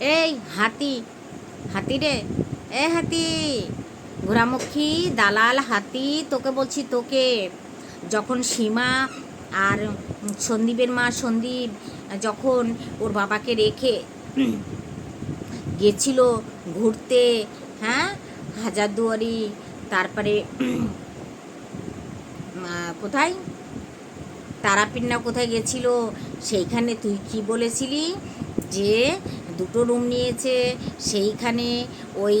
এই হাতি হাতি রে। এ হাতি ঘোরামুখী দালাল হাতি, তোকে বলছি তোকে। যখন সীমা আর সন্দীপের মা সন্দীপ যখন ওর বাবাকে রেখে গেছিল ঘুরতে হ্যাঁ হাজারদুয়ারি, তারপরে কোথায়? তারাপীঠ না কোথায় গেছিল? সেইখানে তুই কি বলেছিলি যে দুটো রুম নিয়েছে, সেইখানে ওই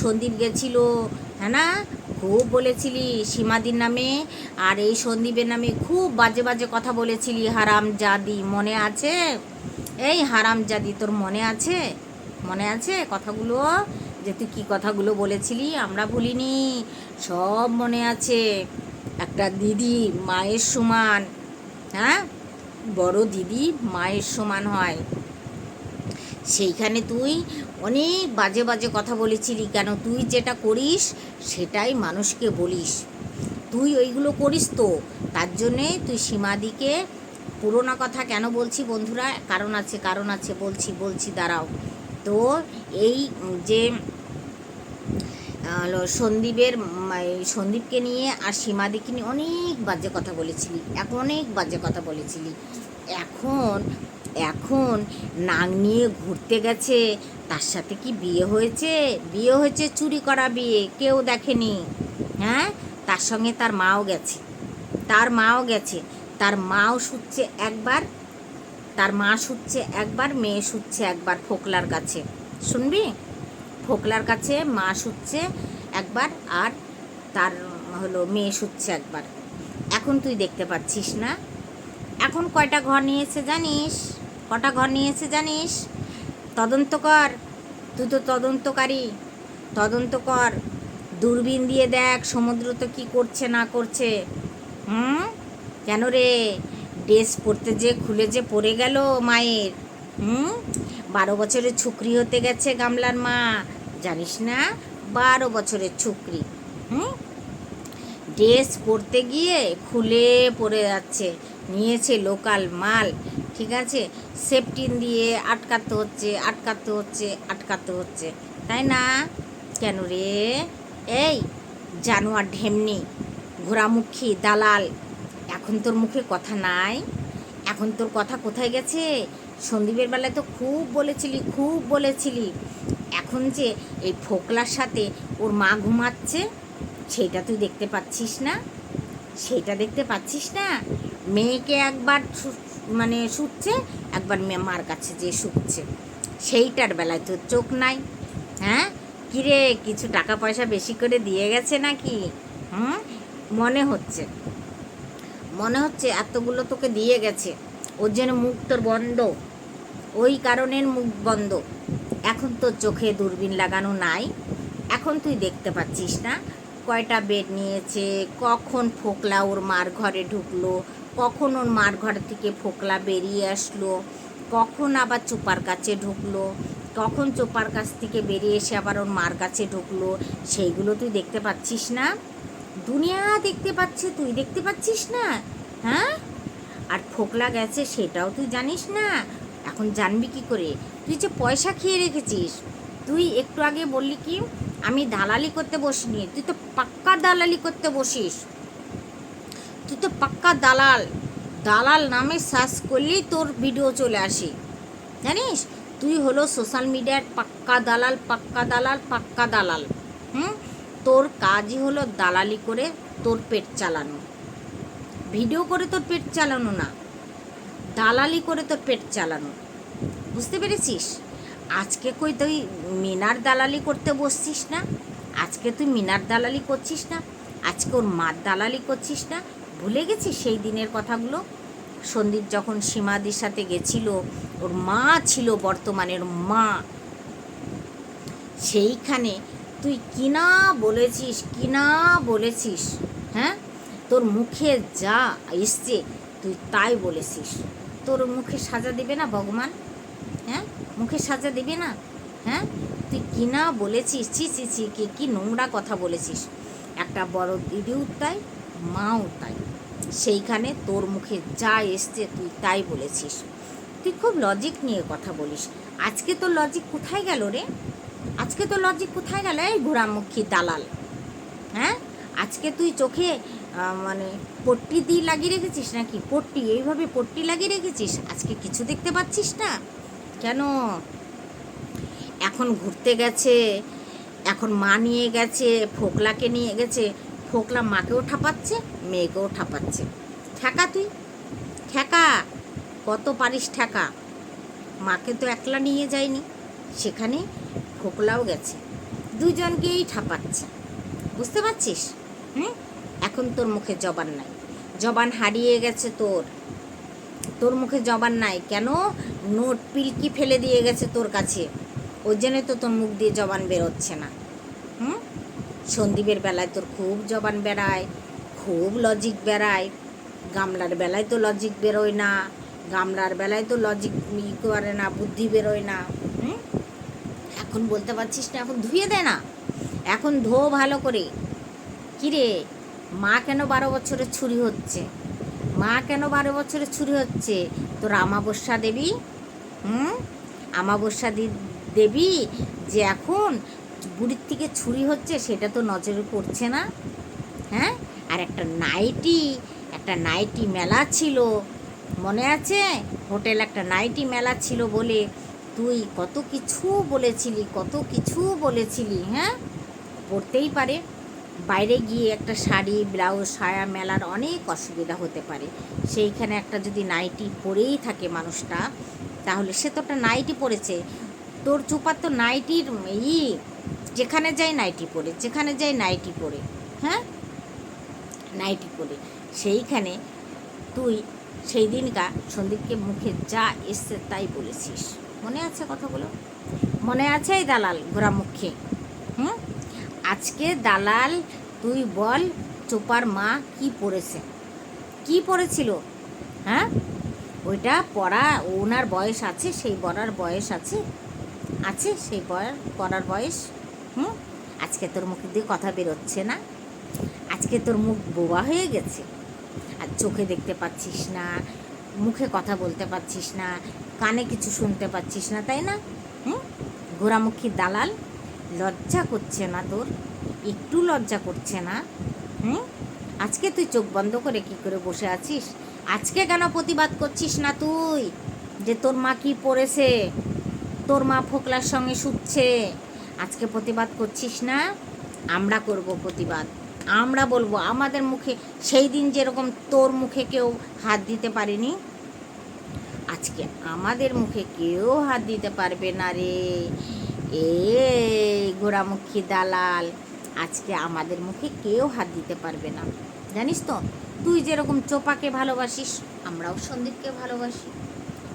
সন্দীপ গেছিল হ্যাঁ না? খুব বলেছিলি সীমাদির নামে, আর এই সন্দীপের নামে খুব বাজে বাজে কথা বলেছিলি হারাম জাদি মনে আছে? এই হারাম জাদি তোর মনে আছে? মনে আছে কথাগুলো? যে তুই কী কথাগুলো বলেছিলি আমরা ভুলিনি। সব মনে আছে। একটা দিদি মায়ের সমান হ্যাঁ? বড় দিদি মায়ের সমান হয়। সেইখানে তুই অনেক বাজে বাজে কথা বলেছিলি কেন? তুই যেটা করিস, সেটাই মানুষকে বলিস। তুই ওইগুলো করিস তো। তার জন্যে তুই সীমাদিকে পুরোনো কথা কেন বলছি বন্ধুরা? কারণ আছে কারণ আছে, বলছি বলছি, দাঁড়াও। তো এই যে সন্দীপের সন্দীপকে নিয়ে আর সীমাদিকে নিয়ে অনেক বাজে কথা বলেছিলি। এখন অনেক বাজে কথা বলেছিলি। এখন এখন নাক নিয়ে ঘুরতে গেছে। তার সাথে কি বিয়ে হয়েছে? বিয়ে হয়েছে চুরি করা বিয়ে, কেউ দেখেনি। হ্যাঁ? তার সঙ্গে তার মাও গেছে। তার মাও গেছে। তার মাও শুচ্ছে একবার, তার মা শুচ্ছে একবার, মেয়ে শুচ্ছে একবার ফোকলার কাছে। শুনবি? ফোকলার কাছে মা শুচ্ছে একবার আর তার হলো মেয়ে শুচ্ছে একবার। এখন তুই দেখতে পাচ্ছিস না। এখন কয়টা ঘর নিয়েছে জানিস? কটা ঘর নিয়েছে জানিস? তদন্ত কর তুই তো তদন্তকারী। তদন্ত কর, দূরবীন দিয়ে দেখ সমুদ্র তো কী করছে না করছে। হুম? কেন রে? ড্রেস পরতে যে খুলে যে পড়ে গেল মায়ের। হুম? বারো বছরের ছুকরি হতে গেছে গামলার মা। জানিস না? বারো বছরের ছুকরি। হুম? ড্রেস পরতে গিয়ে খুলে পড়ে যাচ্ছে। নিয়েছে লোকাল মাল। ঠিক আছে? সেফটিন দিয়ে আটকাতে হচ্ছে আটকাতে হচ্ছে আটকাতে হচ্ছে। তাই না? কেন রে? এই, জানোয়ার ঢেমনি ঘোরামুখী দালাল, এখন তোর মুখে কথা নাই? এখন তোর কথা কোথায় গেছে? সন্দীপের বেলায় তো খুব বলেছিলি খুব বলেছিলি। এখন যে এই ফোকলার সাথে ওর মা ঘুমাচ্ছে, সেটা তুই দেখতে পাচ্ছিস না? সেটা দেখতে পাচ্ছিস না? মেয়েকে একবার মানে শুচ্ছে, একবার মার কাছে যে শুচ্ছে। সেইটার বেলায় তোর চোখ নাই হ্যাঁ? কিরে, কিছু টাকা পয়সা বেশি করে দিয়ে গেছে নাকি? হুম? মনে হচ্ছে। মনে হচ্ছে এতগুলো তোকে দিয়ে গেছে। ওর জন্য মুখ তোর বন্ধ। ওই কারণের মুখ বন্ধ। এখন তোর চোখে দূরবীন লাগানো নাই। এখন তুই দেখতে পাচ্ছিস না। কয়টা বেড নিয়েছে, কখন ফোকলা ওর মার ঘরে ঢুকলো কখন ওর মার ঘর থেকে ফোকলা বেরিয়ে আসলো? কখন আবার চোপার কাছে ঢুকলো? কখন চোপার কাছ থেকে বেরিয়ে এসে আবার ওর মার কাছে ঢুকলো? সেইগুলো তুই দেখতে পাচ্ছিস না? দুনিয়া দেখতে পাচ্ছে, তুই দেখতে পাচ্ছিস না? হ্যাঁ? আর ফোকলা গেছে, সেটাও তুই জানিস না? এখন জানবি কি করে? তুই যে পয়সা খেয়ে রেখেছিস। তুই একটু আগে বললি কি, আমি দালালি করতে বসিনি। তুই তো পাক্কা দালালি করতে বসিস। তুই তো পাক্কা দালাল। দালাল নামে সার্চ করলেই তোর ভিডিও চলে আসে। জানিস? তুই হলো সোশ্যাল মিডিয়ার পাক্কা দালাল পাক্কা দালাল পাক্কা দালাল। হুম? তোর কাজই হলো দালালি করে তোর পেট চালানো। ভিডিও করে তোর পেট চালানো না। দালালি করে তোর পেট চালানো। বুঝতে পেরেছিস? আজকে কই তুই মিনার দালালি করতে বসছিস না? আজকে তুই মিনার দালালি করছিস না? আজকে ওর মার দালালি করছিস না? ভুলে গেছি সেই দিনের কথাগুলো? সন্দীপ যখন সীমাদির সাথে গেছিল, ওর মা ছিল বর্তমানের মা। সেইখানে তুই কিনা বলেছিস কিনা বলেছিস হ্যাঁ? তোর মুখে যা এসছে, তুই তাই বলেছিস। তোর মুখে সাজা দেবে না ভগবান? হ্যাঁ? মুখে সাজা দেবে না? হ্যাঁ? তুই কিনা বলেছিস? ছি ছি ছি, কে, কি নোংরা কথা বলেছিস। একটা বড় দিদিও তাই, মাও তাই। সেইখানে তোর মুখে যা এসছে তুই তাই বলেছিস। তুই খুব লজিক নিয়ে কথা বলিস। আজকে তো লজিক কোথায় গেল রে? আজকে তো লজিক কোথায় গেল? এই ঘোড়ামুখী দালাল। হ্যাঁ? আজকে তুই চোখে মানে পট্টি দিয়ে লাগিয়ে রেখেছিস নাকি? পট্টি, এইভাবে পট্টি লাগিয়ে রেখেছিস? আজকে কিছু দেখতে পাচ্ছিস না? কেন? এখন ঘুরতে গেছে, এখন মা নিয়ে গেছে, ফোকলাকে নিয়ে গেছে ফোকলা মাকেও ঠাপাচ্ছে, মেয়েকেও ঠাপাচ্ছে। ঠেকা তুই? ঠেকা? কত পারিস ঠেকা? মাকে তো একলা নিয়ে যায়নি। সেখানে ফোকলাও গেছে। দুজনকেই ঠাপাচ্ছে। বুঝতে পারছিস? হুম? এখন তোর মুখে জবান নাই। জবান হারিয়ে গেছে তোর। তোর মুখে জবান নাই। কেন? নোট পিলকি ফেলে দিয়ে গেছে তোর কাছে। ওই জন্য তো তোর মুখ দিয়ে জবান বেরোচ্ছে না। হুম? সন্দীপের বেলায় তোর খুব জবান বেড়ায়, খুব লজিক বেড়ায়। গামলার বেলায় তো লজিক বেরোয় না, গামলার বেলায় তো লজিক ই করে না, বুদ্ধি বেরোয় না এখন বলতে পারছিস না, এখন ধুয়ে দে না। এখন ধো ভালো করে। কিরে, মা কেন বারো বছরের ছুরি হচ্ছে? মা কেন বারো বছরের ছুরি হচ্ছে? তোর আমাবস্যা দেবী, হুম? আমাবস্যা দেবী যে এখন বুড়ির থেকে ছুরি হচ্ছে, সেটা তো নজরে পড়ছে না। হ্যাঁ? আর একটা নাইটি একটা নাইটি মেলা ছিল। মনে আছে? হোটেল একটা নাইটি মেলা ছিল বলে তুই কত কিছু বলেছিলি, কত কিছু বলেছিলি হ্যাঁ? পড়তেই পারে। বাইরে গিয়ে একটা শাড়ি, ব্লাউজ, সায়া মেলার অনেক অসুবিধা হতে পারে। সেইখানে একটা যদি নাইটি পরেই থাকে মানুষটা, তাহলে সে তো একটা নাইটি পরেছে। তোর চুপার তো নাইটির ই যেখানে যাই নাইটি পরে, যেখানে যাই নাইটি পরে হ্যাঁ? নাইটি পরে। সেইখানে তুই সেই দিনকা সন্দীপকে মুখে যা এসছে তাই বলেছিস। মনে আছে কথাগুলো? মনে আছে এই দালাল ঘোরামুখে হুম? আজকে দালাল, তুই বল চোপার মা কি পড়েছে কি পড়েছিল হ্যাঁ? ওইটা পড়া, ওনার বয়স আছে, সেই পড়ার বয়স আছে। আছে সেই বয়- পড়ার বয়স? হুম? আজকে তোর মুখ দিয়ে কথা বেরোচ্ছে না। আজকে তোর মুখ বোবা হয়ে গেছে। আর চোখে দেখতে পাচ্ছিস না, মুখে কথা বলতে পারছিস না, কানে কিছু শুনতে পাচ্ছিস না, তাই না? হুম? ঘোরামুখী দালাল, লজ্জা করছে না তোর? একটু লজ্জা করছে না? হুম? আজকে তুই চোখ বন্ধ করে কি করে বসে আছিস? আজকে কেন প্রতিবাদ করছিস না তুই? যে তোর মা কি পড়েছে? তোর মা ফোকলার সঙ্গে শুচ্ছে? আজকে প্রতিবাদ করছিস না? আমরা করব প্রতিবাদ। আমরা বলব, আমাদের মুখে সেই দিন যেরকম তোর মুখে কেউ হাত দিতে পারেনি, আজকে আমাদের মুখে কেউ হাত দিতে পারবে না রে। এ গোড়ামুখী দালাল, আজকে আমাদের মুখে কেউ হাত দিতে পারবে না। জানিস তো, তুই যেরকম চোপাকে ভালোবাসিস, আমরাও সন্দীপকে ভালোবাসি।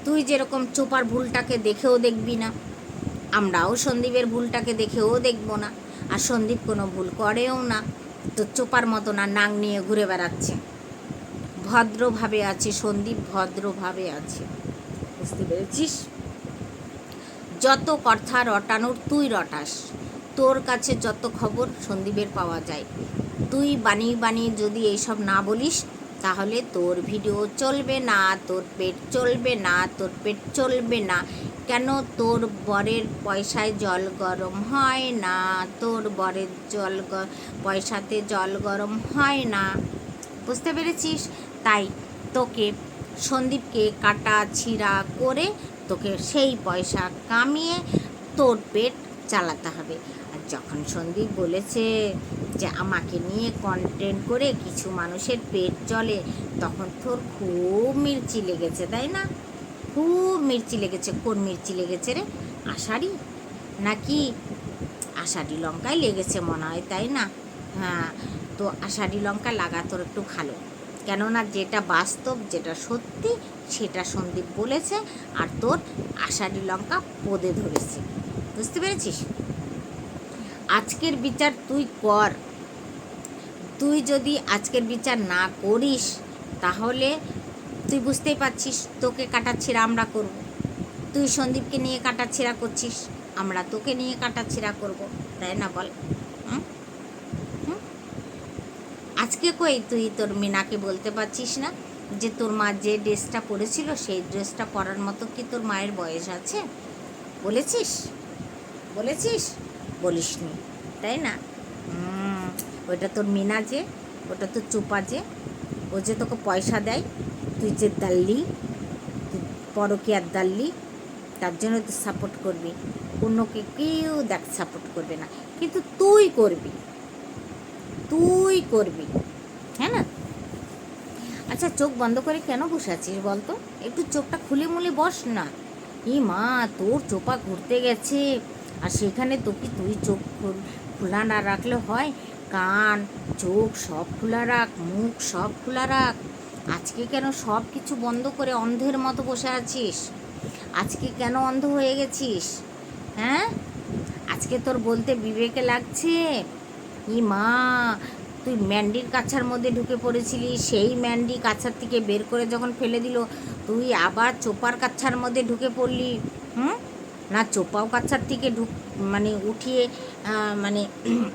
তুই যেরকম চোপার ভুলটাকে দেখেও দেখবি না। আমরাও সন্দীপের ভুলটাকে দেখেও দেখব না। আর সন্দীপ কোনো ভুল করেও না। তো চোপার মতো না নাং নিয়ে ঘুরে বেড়াচ্ছে। ভদ্রভাবে আছে সন্দীপ, ভদ্রভাবে আছে। বুঝতে পেরেছিস? যত কথা রটানোর তুই রটাস। তোর কাছে যত খবর সন্দীপের পাওয়া যায়। তুই বানিয়ে বানিয়ে যদি এইসব না বলিস, তাহলে তোর ভিডিও চলবে না, তোর পেট চলবে না, তোর পেট চলবে না। কেন তোর বরের পয়সায় জল গরম হয় না? তোর বরের জল পয়সাতে জল গরম হয় না। বুঝতে পেরেছিস? তাই তোকে, সন্দীপকে কাটা ছিঁড়া করে তোকে সেই পয়সা কামিয়ে তোর পেট চালাতে হবে। আর যখন সন্দীপ বলেছে যে আমাকে নিয়ে কন্টেন্ট করে কিছু মানুষের পেট চলে তখন তোর খুব মির্চি লেগেছে, তাই না? খুব মির্চি লেগেছে, কোন মির্চি লেগেছে রে? আষাঢ়ি? নাকি আষাঢ়ি লঙ্কায় লেগেছে মনে হয়, তাই না? হ্যাঁ তো আষাঢ়ি লঙ্কা লাগা তোর একটু ভালো। কেননা যেটা বাস্তব, যেটা সত্যি, সেটা সন্দীপ বলেছে আর তোর আষাঢ়ি লঙ্কা পদে ধরেছে। বুঝতে পেরেছিস? আজকের বিচার তুই কর। তুই যদি আজকের বিচার না করিস, তাহলে তুই বুঝতেই পারছিস তোকে কাটাচ্ছিরা আমরা করব। তুই সন্দীপকে নিয়ে কাটাচ্ছিরা করছিস, আমরা তোকে নিয়ে কাটাচ্ছিরা করব, তাই না বল? আজকে কই তুই তোর মিনাকে বলতে পারছিস না যে তোর মা যে ড্রেসটা পরেছিল, সেই ড্রেসটা পরার মতো কি তোর মায়ের বয়স আছে? বলেছিস? বলেছিস? বলিসনি, তাই না? ওইটা তোর মিনা যে, ওটা তোর চোপা যে, ও যে তোকে পয়সা দেয় তুই যে দাল্লি পরকিয়ার দাল্লি, তার জন্য তুই সাপোর্ট করবি। অন্যকে কেউ দেখ সাপোর্ট করবে না। কিন্তু তুই করবি। তুই করবি। হ্যাঁ না? আচ্ছা চোখ বন্ধ করে কেন বসে আছিস বলতো? একটু চোখটা খুলে মুলে বস না। ই মা, তোর চোপা ঘুরতে গেছে। আর সেখানে তোকে তুই চোখ খোলা না রাখলে হয়? কান, চোখ সব খোলা রাখ, মুখ সব খোলা রাখ। আজকে কেন সব কিছু বন্ধ করে অন্ধের মতো বসে আছিস? আজকে কেন অন্ধ হয়ে গেছিস? হ্যাঁ? আজকে তোর বলতে বিবেকে লাগছে, ই মা, তুই ম্যান্ডির কাছার মধ্যে ঢুকে পড়েছিলি, সেই ম্যান্ডি কাছার থেকে বের করে যখন ফেলে দিল, তুই আবার চোপার কাছার মধ্যে ঢুকে পড়লি, হুম? না, চোপাও কাছার থেকে ঢুক মানে উঠিয়ে মানে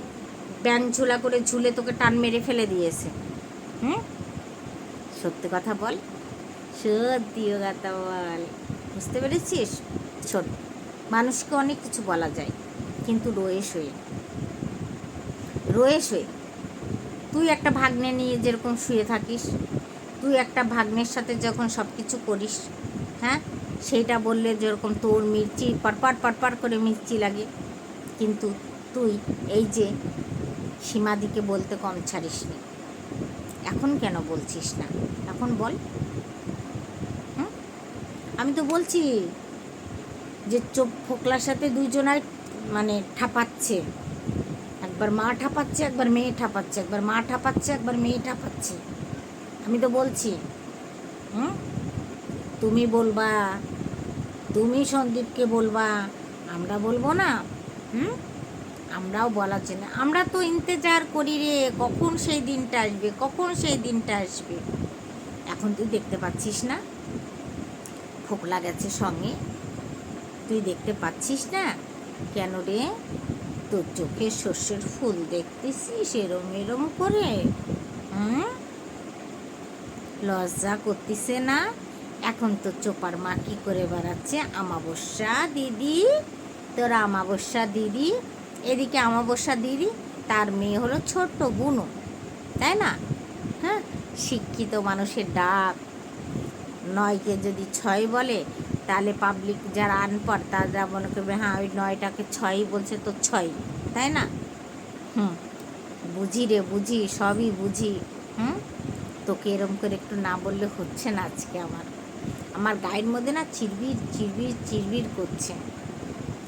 ব্যাং ঝোলা করে ঝুলে তোকে টান মেরে ফেলে দিয়েছে, হুম? সত্যি কথা বল। সত্যি কথা বল। বুঝতে পেরেছিস? শোন, মানুষকে অনেক কিছু বলা যায়, কিন্তু রয়ে শোয়ে রয়ে শোয়ে তুই একটা ভাগ্নে নিয়ে যেরকম শুয়ে থাকিস, তুই একটা ভাগ্নের সাথে যখন সব কিছু করিস হ্যাঁ? সেইটা বললে যেরকম তোর মির্চি পাটপাট পাটপাট করে মির্চি লাগে, কিন্তু তুই এই যে সীমাদিকে বলতে কম ছাড়িসনি। এখন কেন বলছিস না? এখন বল? আমি তো বলছি যে চোখ ফোকলার সাথে দুইজনাই মানে ঠাপাচ্ছে। একবার মা ঠাপাচ্ছে, একবার মেয়ে ঠাপাচ্ছে। একবার মা ঠাপাচ্ছে, একবার মেয়ে ঠাপাচ্ছে। আমি তো বলছি, হুম? তুমি বলবা, তুমি সন্দীপকে বলবা, আমরা বলব না, হুম? আমরাও বলার জন্য। আমরা তো ইন্তেজার করি রে, কখন সেই দিনটা আসবে, কখন সেই দিনটা আসবে? এখন তুই দেখতে পাচ্ছিস না? ফোকলা গেছে সঙ্গে। তুই দেখতে পাচ্ছিস না? কেন রে? তোর চোখে শস্যের ফুল দেখতেছিস এরম এরম করে? হুম? লজ্জা করতেছে না? এখন তো চোপার মা কি করে বেড়াচ্ছে? আমাবস্যা দিদি। তোর আমাবস্যা দিদি। এদিকে আমাবস্যা দিদি, তার মেয়ে হলো ছোট্ট বুনু তাই না? হ্যাঁ? শিক্ষিত মানুষের ডাক। নয়কে যদি ছয় বলে, তাহলে পাবলিক যারা আনপড় তারা মনে করবে হ্যাঁ ওই নয়টাকে ছয়ই বলছে তো ছয় তাই না? হুম। বুঝি রে, বুঝি, সবই বুঝি। হুম? তোকে এরম করে একটু না বললে হচ্ছে না আজকে আমার। আমার গায়ের মধ্যে না চিরবির চিরবির চিরবির করছে।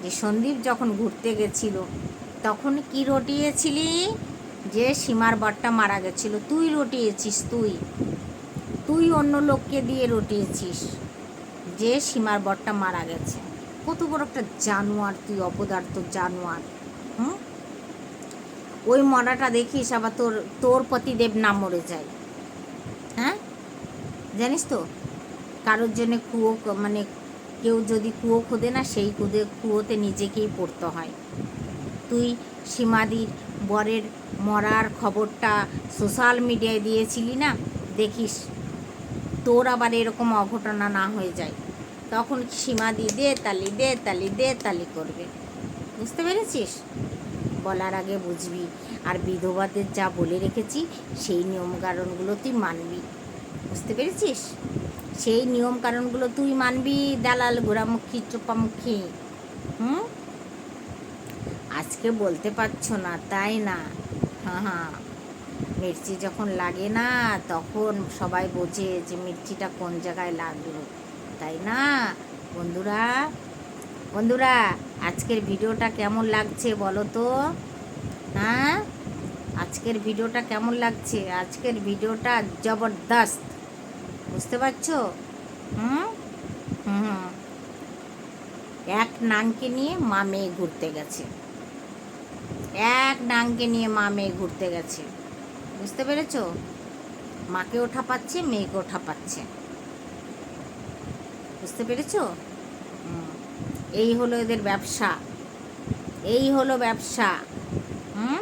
যে সন্দীপ যখন ঘুরতে গেছিল, তখন কি রটিয়েছিলি? যে সীমার বরটা মারা গেছিল, তুই রটিয়েছিস, তুই। তুই অন্য লোককে দিয়ে রটিয়েছিস, যে সীমার বরটা মারা গেছে। কত বড় একটা জানোয়ার, তুই অপদার্থ জানোয়ার, হুম? ওই মরাটা দেখিস, আবার তোর তোর পতিদেব না মরে যায়। হ্যাঁ? জানিস তো? কারোর জন্য কুয়ো মানে কেউ যদি কুয়ো খোদে না, সেই কুদে, কুয়োতে নিজেকেই পড়তে হয়। তুই সীমাদির বরের মরার খবরটা সোশ্যাল মিডিয়ায় দিয়েছিলি না? দেখিস, তোর আবার এরকম অঘটনা না হয়ে যায়। তখন সীমাদি দে তালি দে তালি দে, তালি করবে। বুঝতে পেরেছিস? বলার আগে বুঝবি। আর বিধবাদের যা বলে রেখেছি, সেই নিয়মকানুনগুলো তুই মানবি। বুঝতে পেরেছিস? সেই নিয়ম কারণগুলো তুই মানবি, দালাল, গোড়ামুখী, চোপামুখী। হুম? আজকে বলতে পারছ না, তাই না? হ্যাঁ হ্যাঁ। মির্চি যখন লাগে না, তখন সবাই বোঝে যে মির্চিটা কোন জায়গায় লাগল, তাই না? বন্ধুরা বন্ধুরা, আজকের ভিডিওটা কেমন লাগছে বলো তো? হ্যাঁ? আজকের ভিডিওটা কেমন লাগছে? আজকের ভিডিওটা জবরদস্ত, বুঝতে পারছ? হুম? হুম এক নাংকে নিয়ে মা মেয়ে ঘুরতে গেছে। এক নাংকে নিয়ে মা মেয়ে ঘুরতে গেছে। বুঝতে পেরেছ? মাকেও ঠাপাচ্ছে মেয়েকেও ঠাপাচ্ছে বুঝতে পেরেছ? এই হলো এদের ব্যবসা। এই হলো ব্যবসা। হুম,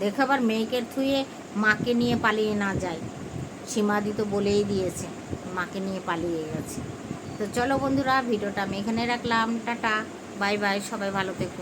দেখো আবার মেয়েকে থুয়ে মাকে নিয়ে পালিয়ে না যায়। সীমাদি তো বলেই দিয়েছে, মাকে নিয়ে পালিয়ে গেছে। তো চলো বন্ধুরা, ভিডিওটা আমি এখানে রাখলাম। টাটা, বাই বাই, সবাই ভালো থেকো।